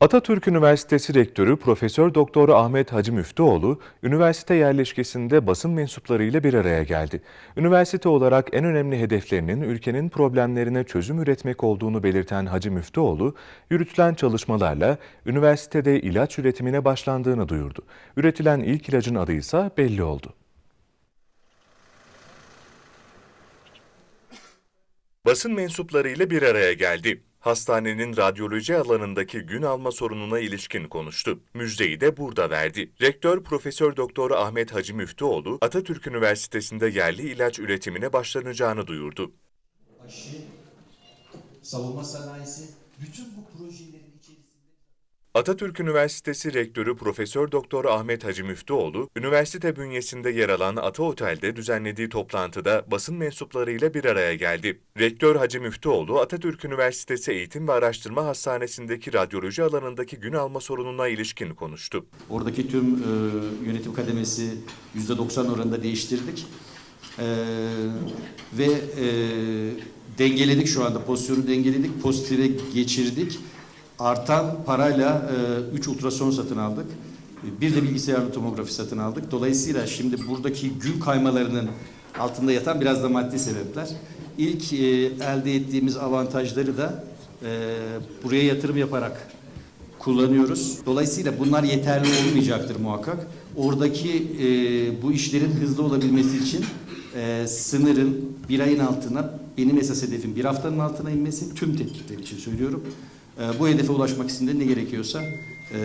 Atatürk Üniversitesi Rektörü Profesör Doktor Ahmet Hacı Müftüoğlu, üniversite yerleşkesinde basın mensuplarıyla bir araya geldi. Üniversite olarak en önemli hedeflerinin ülkenin problemlerine çözüm üretmek olduğunu belirten Hacı Müftüoğlu, yürütülen çalışmalarla üniversitede ilaç üretimine başlandığını duyurdu. Üretilen ilk ilacın adı ise belli oldu. Basın mensuplarıyla bir araya geldi. Hastanenin radyoloji alanındaki gün alma sorununa ilişkin konuştu. Müjdeyi de burada verdi. Rektör Profesör Doktor Ahmet Hacı Müftüoğlu, Atatürk Üniversitesi'nde yerli ilaç üretimine başlanacağını duyurdu. aşı, savunma sanayisi, bütün bu içerisinde Atatürk Üniversitesi Rektörü Profesör Doktor Ahmet Hacı Müftüoğlu, üniversite bünyesinde yer alan Ata Otel'de düzenlediği toplantıda basın mensuplarıyla bir araya geldi. Rektör Hacı Müftüoğlu, Atatürk Üniversitesi Eğitim ve Araştırma Hastanesi'ndeki radyoloji alanındaki gün alma sorununa ilişkin konuştu. Oradaki tüm e, yönetim kademesi %90 oranında değiştirdik. E, ve e, dengeledik şu anda pozisyonu dengeledik, pozitife geçirdik. Artan parayla 3 ultrason satın aldık. Bir de bilgisayarlı tomografi satın aldık. Dolayısıyla şimdi buradaki gün kaymalarının altında yatan biraz da maddi sebepler. İlk e, elde ettiğimiz avantajları da e, buraya yatırım yaparak kullanıyoruz. Dolayısıyla bunlar yeterli olmayacaktır muhakkak. Oradaki e, bu işlerin hızlı olabilmesi için e, sınırın bir ayın altına benim esas hedefim bir haftanın altına inmesi tüm tetkikler için söylüyorum. E, bu hedefe ulaşmak için de ne gerekiyorsa e,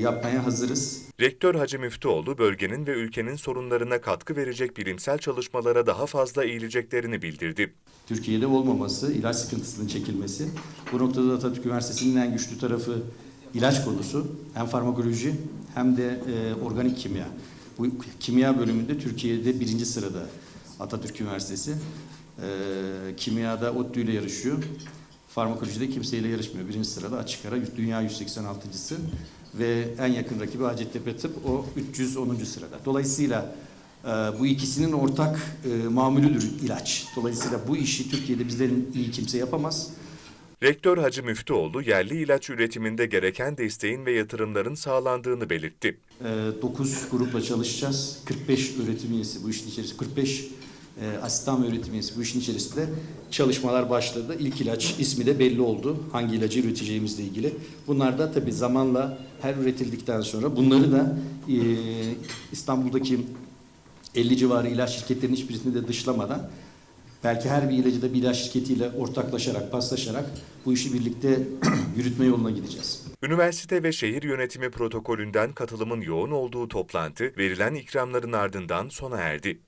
yapmaya hazırız. Rektör Hacı Müftüoğlu, bölgenin ve ülkenin sorunlarına katkı verecek bilimsel çalışmalara daha fazla eğileceklerini bildirdi. Türkiye'de olmaması, ilaç sıkıntısının çekilmesi. Bu noktada da Atatürk Üniversitesi'nin en güçlü tarafı ilaç konusu. Hem farmakoloji hem de e, organik kimya. Bu kimya bölümünde Türkiye'de birinci sırada Atatürk Üniversitesi. E, kimyada ODTÜ ile yarışıyor. Farmakolojide kimseyle yarışmıyor. Birinci sırada açık ara dünya 186.sı ve en yakın rakibi Hacettepe Tıp o 310. sırada. Dolayısıyla e, bu ikisinin ortak e, mamülüdür ilaç. Dolayısıyla bu işi Türkiye'de bizden iyi kimse yapamaz. Rektör Hacı Müftüoğlu, yerli ilaç üretiminde gereken desteğin ve yatırımların sağlandığını belirtti. 9 grupla çalışacağız. 45 öğretim üyesi bu işin içerisinde, 45 e, asistan ve üyesi bu işin içerisinde çalışmalar başladı. İlk ilaç ismi de belli oldu. Hangi ilacı üreteceğimizle ilgili. Bunlar da tabii zamanla her üretildikten sonra bunları da e, İstanbul'daki 50 civarı ilaç şirketlerinin hiçbirisini de dışlamadan belki her bir ilacı da bir ilaç şirketiyle ortaklaşarak, paslaşarak bu işi birlikte yürütme yoluna gideceğiz. Üniversite ve şehir yönetimi protokolünden katılımın yoğun olduğu toplantı, verilen ikramların ardından sona erdi.